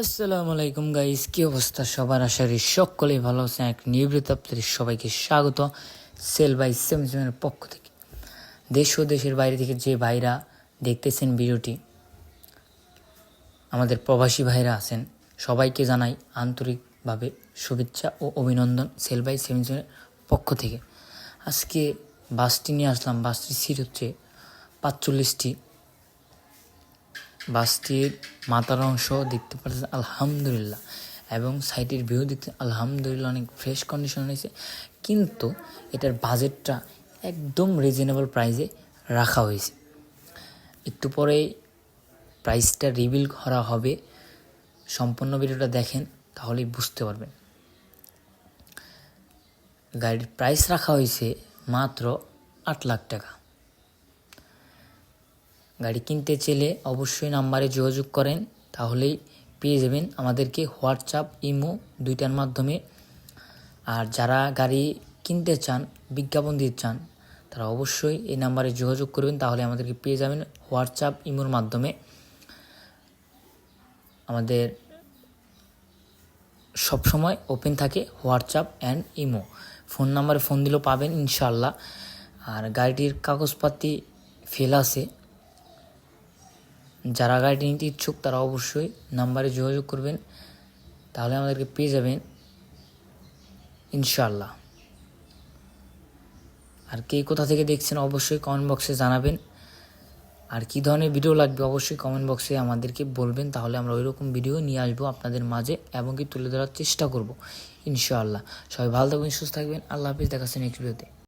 আসসালামু আলাইকুম গাইস কি অবস্থা? সবার আশারি সকলেই ভালো আছেন। এক নিবৃত আপনাদের সবাইকে স্বাগত সেল বাই সেমসেমের পক্ষ থেকে। দেশ ও দেশের বাইরে থেকে যে ভাইরা দেখতেছেন ভিডিওটি, আমাদের প্রবাসী ভাইরা আছেন, সবাইকে জানাই আন্তরিকভাবে শুভেচ্ছা ও অভিনন্দন সেল বাই সেমসেমের পক্ষ থেকে। আজকে বাসটি নিয়ে আসলাম। বাসটির সিট হচ্ছে পাঁচচল্লিশটি বাসটির মাথার অংশ দেখতে পাচ্ছেন আলহামদুলিল্লাহ। এবং সাইডের ভিউ দেখতে আলহামদুলিল্লাহ অনেক ফ্রেশ কন্ডিশন হয়েছে। কিন্তু এটার বাজেটটা একদম রিজনেবল প্রাইসে রাখা হয়েছে। একটু পরে প্রাইসটা রিভিল করা হবে। সম্পূর্ণ ভিডিওটা দেখেন, তাহলেই বুঝতে পারবেন। গাড়ির প্রাইস রাখা হয়েছে মাত্র আট লাখ টাকা। গাড়ি কিনতে চাইলে অবশ্যই নাম্বারে যোগাযোগ করেন, তাহলেই পেয়ে যাবেন আমাদেরকে হোয়াটসঅ্যাপ, ইমো দুইটার মাধ্যমে। আর যারা গাড়ি কিনতে চান, বিজ্ঞাপন দিতে চান, তারা অবশ্যই এই নাম্বারে যোগাযোগ করবেন, তাহলে আমাদেরকে পেয়ে যাবেন হোয়াটসঅ্যাপ, ইমোর মাধ্যমে। আমাদের সবসময় ওপেন থাকে হোয়াটসঅ্যাপ অ্যান্ড ইমো। ফোন নাম্বারে ফোন দিলেও পাবেন ইনশাল্লাহ আর গাড়িটির কাগজপাতি ফেল আছে যারা গাড়িটি নিতে ইচ্ছুক তারা অবশ্যই নাম্বারে যোগাযোগ করবেন। তাহলে আমাদেরকে পেয়ে যাবেন। ইনশাল্লাহ আর কে কোথা থেকে দেখছেন অবশ্যই কমেন্ট বক্সে জানাবেন। আর কী ধরনের ভিডিও লাগবে অবশ্যই কমেন্ট বক্সে আমাদেরকে বলবেন। তাহলে আমরা ওই রকম ভিডিও নিয়ে আসব আপনাদের মাঝে এবং কি তুলে ধরার চেষ্টা করব। ইনশাআল্লাহ। সবাই ভালো থাকবেন, সুস্থ থাকবেন। আল্লাহ হাফিজ। দেখাচ্ছেন নেক্সট ভিডিওতে